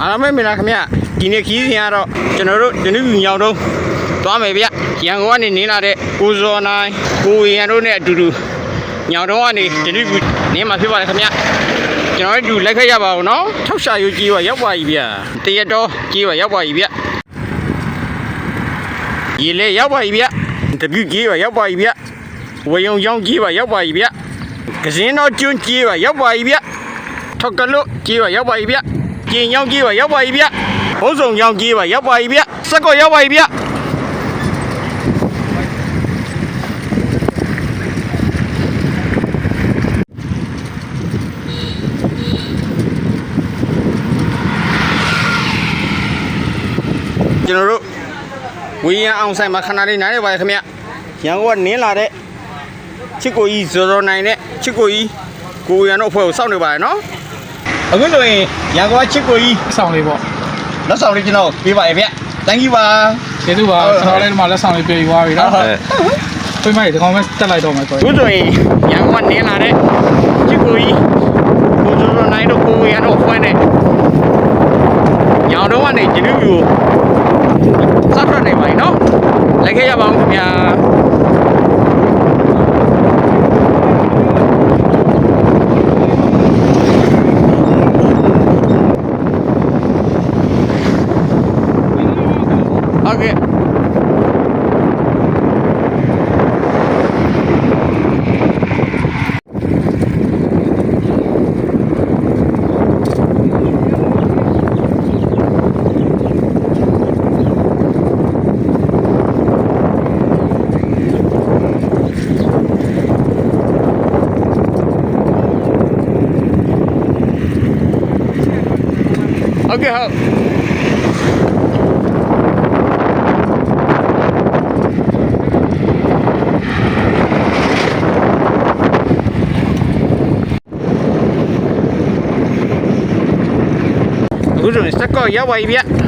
အားလုံးပဲမင်္ဂလာခင်ဗျဒီနေ့ခီးစဉ်ကတော့ကျွန်တော်တို့ဒနုညောင်တုံးသွားမယ်ဗျရန်ကုန်ကနေနေလာတဲ့ကိုဇော်နိုင်ကိုရန်တို့နဲ့အတူတူညောင်တုံးကနေဒနုနေမှာဖြစ်ပါတယ်ခင်ဗျကျွန်တော်တို့အတူလိုက်ခဲ့ရပါဦးနော်ထောက်ရှာယူကြီးပါရောက်ပါပြီဗျတရက်တော့ကြီးပါရောက်ပါပြီဗျရေလေရောက်ပါပြီဗျတပြုတ်ကြီးပါရောက်ပါပြီဗျဝေယုံရောင်းကြီးပါရောက်ပါပြီဗျကစင်းတော့ကျွန်းကြီးပါရောက်ပါပြီဗျထောက်ကလွတ်ကြီးပါရောက်ပါပြီဗျ ကျင်ရောက်ကြီးပါရောက်ပါပြီဗျဘုံဆောင်ရောက်ကြီးပါရောက်ပါပြီဗျစက်ကောရောက်ပါပြီဗျကျွန်တော်တို့ဝီရန်အောင်ဆိုင်မှာခဏလေးနားနေပါရခင်ဗျ အဖွဲ့ကိုစောင့်နေပါရနော်အခုဆိုရင်ရန်ကုန်ကချစ်ကိုကြီးဆောင်လေးပေါ့လက်ဆောင်လေးကျွန်တော်ပေးပါရဗျ thank you ပါကျေးဇူးပါဟုတ်ကျွန်တော်လည်းဒီမှာလက်ဆောင်လေးပြေယူသွားပြီနော်ဟုတ်ပြေးမိုက်ဒီကောင်ပဲတက်လိုက်တော့မယ်ဆိုရင်အခုဆိုရင်ရန်ကုန်ကနင်းလာတဲ့ချစ်ကိုကြီးကိုဇော်ဇော်နိုင်တို့ကိုရန်တို့အဖွဲ့နဲ့ညောင်တော့ကနေဂျနူးကိုစထွက်နေပါပြီနော်လိုက်ခဲ့ရပါဦးခင်ဗျာ ဟုတ်ကဲ့ ဟုတ်ကဲ့ဟုတ်အခုဆိုရ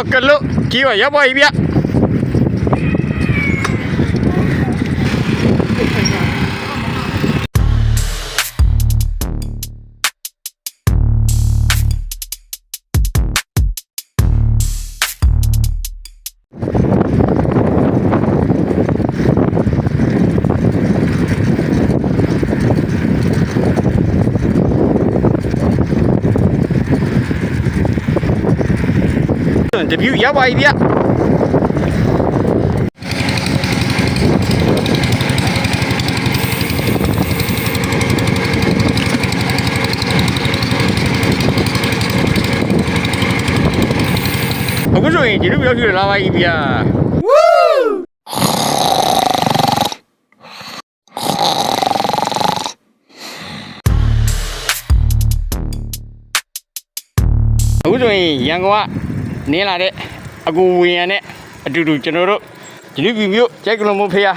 င်စက်ကောရော က်ပါပြီဗျထောက်ကလို့ကြီးပါရောက်ပါပြီဗျတပြူရော က်ပါပြီဗျအခုဆိုရင်ဒီလိုရောက်ရှိလာပါပြီဗျအခုဆိုရင်ရန်ကုန်ကနင်းလာတဲ့အကူဝီရန်နဲ့အတူတူကျွန်တော်တို့ဒီလိုမျိုးကြိုက်ကလုံးမဖေးရ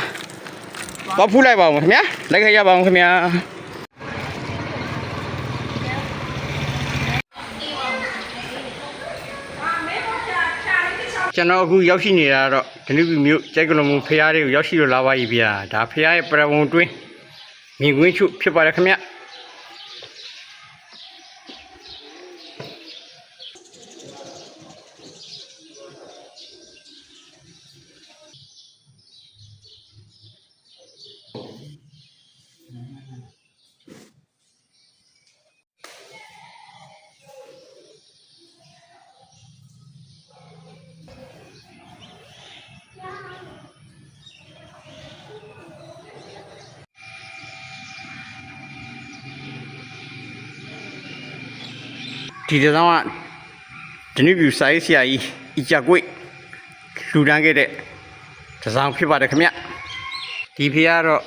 တော့ဖူးလိုက်ပါဦးခင်ဗျာလိုက်ခဲ့ရပါဦးခင်ဗျာကျွန်တော်အခုရောက်ရှိနေတာကတော့ဒနုပီမြို့ကြိုက်ကလုံးမဖေးရတွေကိုရောက်ရှိလို့လာပါပြီဗျာဒါဖေးရရဲ့ပရဝုံတွင်းမြင်ကွင်းချုဖြစ်ပါတယ်ခင်ဗျာ ဒီတစ်စောင်းကဒနုပြူစာရေးဆရာကြီးအကြကွေ့လူတန်းခဲ့တဲ့တစ်စောင်းဖြစ်ပါတယ်ခင်ဗျဒီဖေကတော့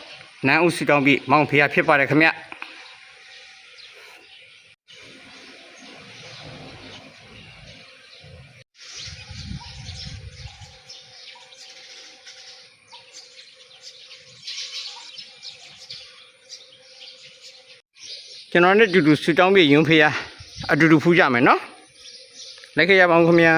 နန်းဦးစီတောင်းပြီးမောင်ဖေဖြစ်ပါတယ်ခင်ဗျကျွန်တော်နဲ့အတူတူဆူတောင်းပြီးယွန်းဖေ အတူတူဖူးကြမယ်နော် လိုက်ခဲ့ရပါဦးခင်ဗျာ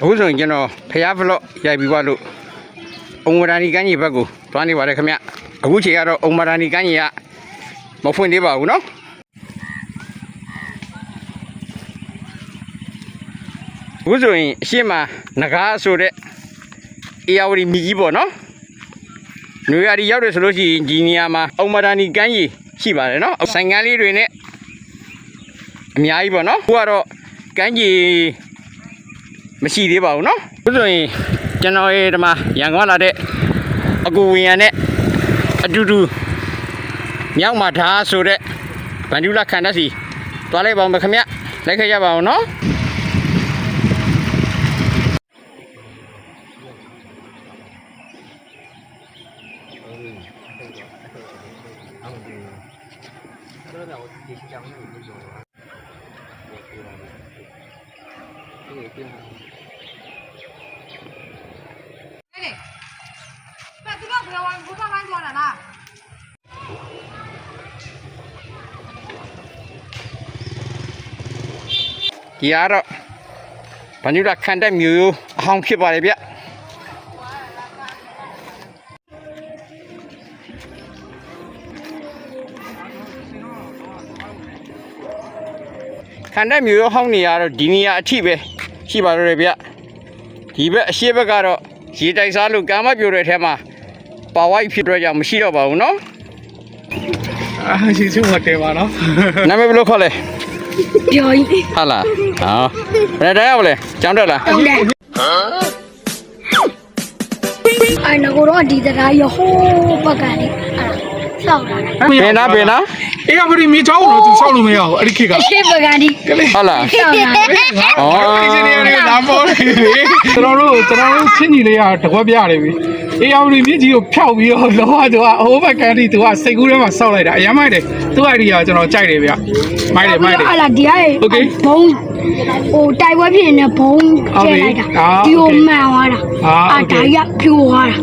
အခုဆိုရင်ကျွန်တော်ဖျားဗလော့ရိုက်ပြီးသွားလို့အုံမရာနီကန်းကြီးဘက်ကိုသွားနေပါတယ်ခင်ဗျအခုချိန်ကတော့အုံမရာနီကန်းကြီးကမဖွင့်သေးပါဘူးเนาะ ခုဆိုရင်အရှိမငကားဆိုတဲ့အေယာဝတီမြကြီးပေါ့နော်။နွေရာဒီရောက်တယ်ဆိုလို့ရှိရင်ဒီနေရာမှာအုံမဒါနီကမ်းကြီးရှိပါတယ်နော်။ဆိုင်ကန်းလေးတွေနဲ့အများကြီးပေါ့နော်။အခုကတော့ကမ်းကြီးမရှိသေးပါဘူးနော်။အခုဆိုရင်ကျွန်တော်ရဲ့ဒီမှာရန်ကုန်လာတဲ့အကူဝင်ရနဲ့အတူတူမြောက်မှာဓာတ်ဆိုတဲ့ဗန်ဒူလာခန္ဓာစီတွားလိုက်ပါဦးမယ်ခင်ဗျ။လိုက်ခဲ့ကြပါအောင်နော်။ အောင်တယ်။ကျွန်တော်ကဒီချောင်းကိုလုပ်တော့တယ်။ဒီလိုပဲ။ဒီလိုပြန်ဟာ။အဲ့ဒါပတ်သူကဘယ်လိုဝင်ဘူးပါမိုင်းတော့လား။ Dạ đó. Và như là khăn đem nhiều hồng khi vào đây biết. ခံတဲ့မျိုးရောဟောင်းနေရတော့ဒီနေရာအထိပဲရှိပါတော့တယ်ဗျဒီဘက်အရှိဘက်ကတော့ရေတိုက်စားလို့ကံမပြိုတဲ့အထက်မှာပါဝိုက်ဖြစ်တော့ကြောင့်မရှိတော့ပါဘူးနော်အာရေချုံမတဲပါနော်နာမည်ဘယ်လိုခေါ်လဲပြောကြီးဟာလားဟောဘယ်တရားလဲကျောင်းတက်လားဟုတ်တယ်ဟမ်အဲ့ငါကတော့ဒီတရားရဟိုးပကလေးအာဆောက်လာတယ်ဘယ်နာဘယ်နာ အေးအမဒီမြေချောင်းတော့သူရှောက်လို့မရဘူးအဲ့ဒီခေတ်ကခေတ်ပကံဒီကလေးဟုတ်လားဟုတ်လားအော်အင်ဂျင်နီယာတွေကလာပေါ်နေပြီကျွန်တော်တို့ကျွန်တော်တို့ချင်းကြီးလေးကတကွက်ပြနေပြီအေးအမဒီမြေကြီးကိုဖြောက်ပြီးတော့လောကသူကအိုးဘကန်ဒီသူကစိတ်ကူးထဲမှာဆောက်လိုက်တာအရင်မိုက်တယ်သူ့အိုင်ဒီယာကျွန်တော်ကြိုက်တယ်ဗျမိုက်တယ်မိုက်တယ်ဟုတ်လားဒီအိုင်ဘုံ ဟိုတိုက်ပွဲဖြစ်နေတဲ့ဘုံကျဲလိုက်တာဒီကိုမှန်သွားတာအာဒါရပြိုသွားတာ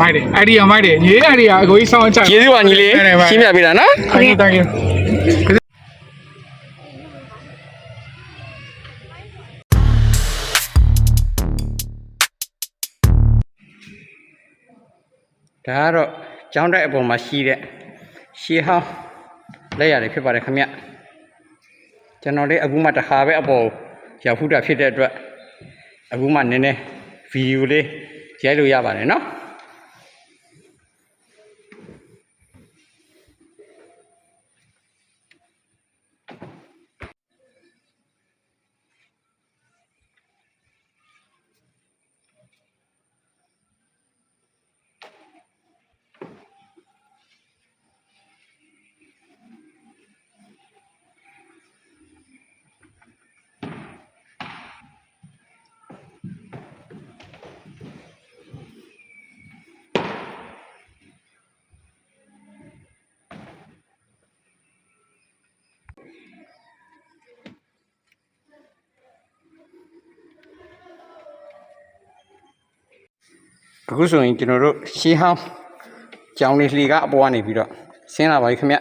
မိုက်တယ်အဲ့ဒီကမိုက်တယ်ညီအဲ့ဒီကအကိုကြီးစောင်းချကျေးဇူးပါညီလေးရှင်းပြပေးတာနော် thank you thank you ။ဒါကတော့ကျောင်းတိုက်အပေါ်မှာရှိတဲ့ရှေးဟောင်းလက်ရာတွေဖြစ်ပါတယ်ခင်ဗျ။ ကျွန်တော်လေးအခုမှတစ်ခါပဲအပေါ်ရောက်ဖူးတာဖြစ်တဲ့အတွက်အခုမှနည်းနည်းဗီဒီယိုလေးရိုက်လို့ရပါတယ်နော် အခုဆိုရင်ကျွန်တော်တို့ရှေးဟောင်းကျောင်းလေးလှေကအပေါ်ကနေပြီးတော့ဆင်းလာပါပြီခင်ဗျ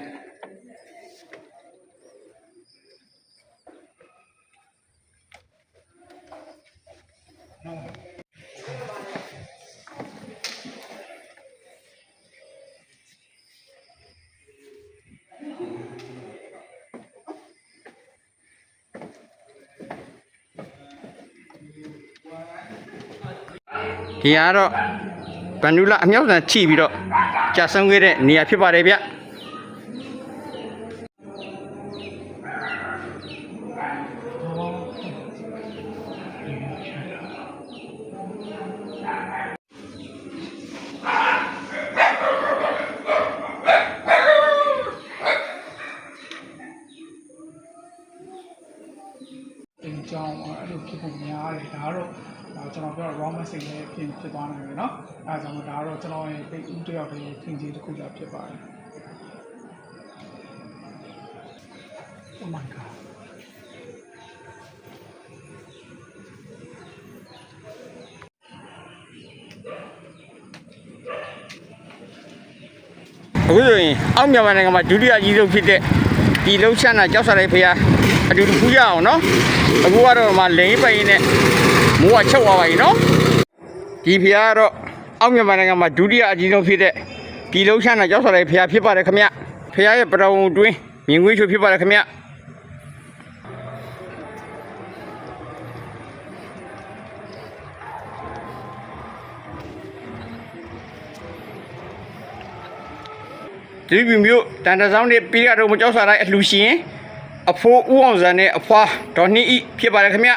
ဒီကတော့ ဗန်နူလာအမြောက်ဆန်ချိပြီးတော့ကြာဆုံးခဲ့တဲ့နေရာဖြစ်ပါတယ်ဗျ။ အင်းကြောင်းအဲ့လိုဖြစ်ဖို့များတယ်ဒါကတော့ဒါ ကျွန်တော်ပြော raw message နဲ့ပြင်ဖြစ်သွားနိုင်တယ်เนาะအဲဒါကြောင့်ဒါကတော့ကျွန်တော်ရဲ့တိတ်ဦးတယောက်တည်းထင်ကြီးတစ်ခုကြောင့်ဖြစ်ပါတယ် Oh my god အခုဆိုရင်အောက်မြန်မာနိုင်ငံမှာဒုတိယအကြီးဆုံးဖြစ်တဲ့ဒီလုံးချမ်းသာကြောက်စားတဲ့ဖရားအတူတူဖူးရအောင်နော်အခုကတော့မှလိန်ပိုင်နဲ့ မိုးကချုပ်သွားပါပြီနော်ဒီဖရားကတော့အောက်မြန်မာနိုင်ငံမှာဒုတိယအကြီးဆုံးဖြစ်တဲ့ဒီလုံးချမ်းသာကြောက်စားတဲ့ဖရားဖြစ်ပါတယ်ခင်ဗျဖရားရဲ့ပတော်ဝင်တွင်းမြင်ကွင်းချိုဖြစ်ပါတယ်ခင်ဗျဒီဗီမျိုးတန်တဆောင်နဲ့ပေးရတော့မကြောက်စားတိုင်းအလှရှင်အဖိုးဦးအောင်စံနဲ့အဖွာဒေါ်နှင်းဤဖြစ်ပါတယ်ခင်ဗျ